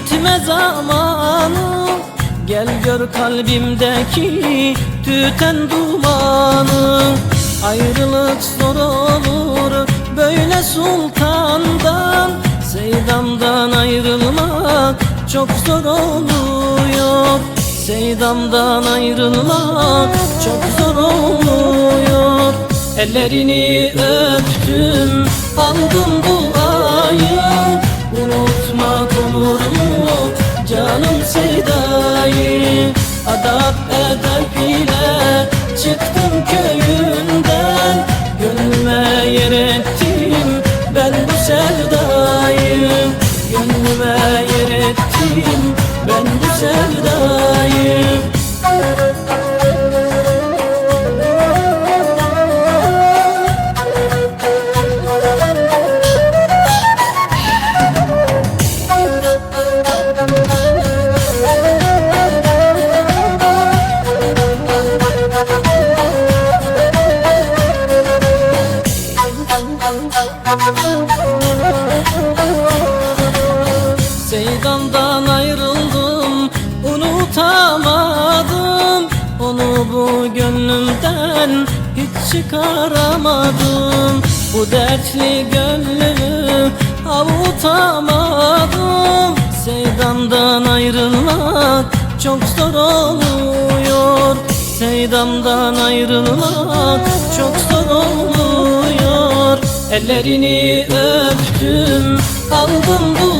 Gitme zamanı. Gel gör kalbimdeki tüten dumanı. Ayrılık zor olur böyle sultandan. Seydamdan ayrılmak çok zor oluyor. Seydamdan ayrılmak çok zor oluyor. Ellerini öptüm aldım duayı canım Seyda'yı Adap edep ile çıktım köyünden Gönlüme yer ettim. Ben bu sevdayı Gönlüme yer ettim. Ben bu sevdayı gönlümden Hiç çıkaramadım. Bu dertli gönlümü Avutamadım. Seydam'dan ayrılmak Çok zor oluyor. Seydam'dan ayrılmak Çok zor oluyor. Ellerini öptüm aldım duayı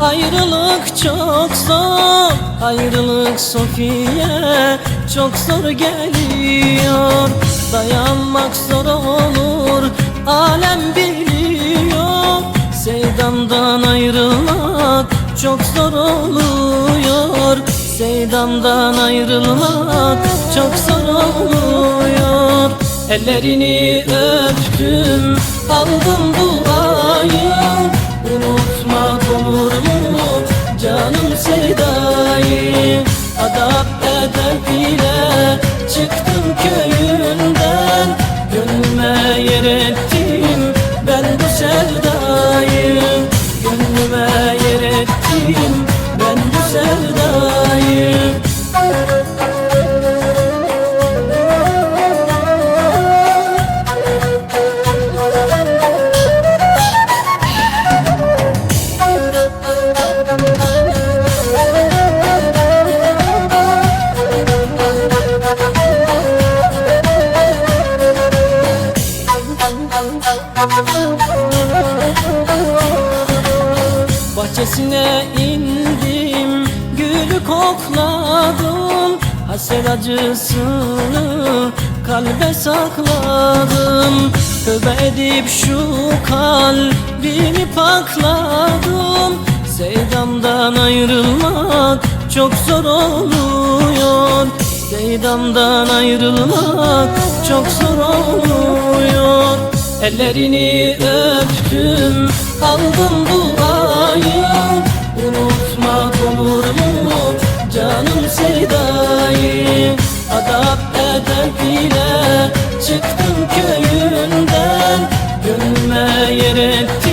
ayrılık çok zor. Ayrılık Sofiye çok zor geliyor. Dayanmak zor olur. Alem biliyor. Seydam'dan ayrılmak çok zor oluyor. Seydam'dan ayrılmak çok zor oluyor. Ellerini öptüm aldım duayı. Unutmak olur mu canım Seyda'yı Adap edep ile çıktım köyünden Gönlüme yer ettim. Ben bu sevdayı Gönlüme yer ettim. Ben bu sevdayı Bahçesine indim Gülü kokladım Hasret acısını kalbe sakladım. Tövbe edip şu kalbimi pakladım Seydam'dan ayrılmak çok zor oluyor. Seydam'dan ayrılmak çok zor oluyor Ellerini öptüm aldım duayı. Unutmak olur mu canım sevdayı? Adap edep ile çıktım köyünden Gönlüme yer ettim.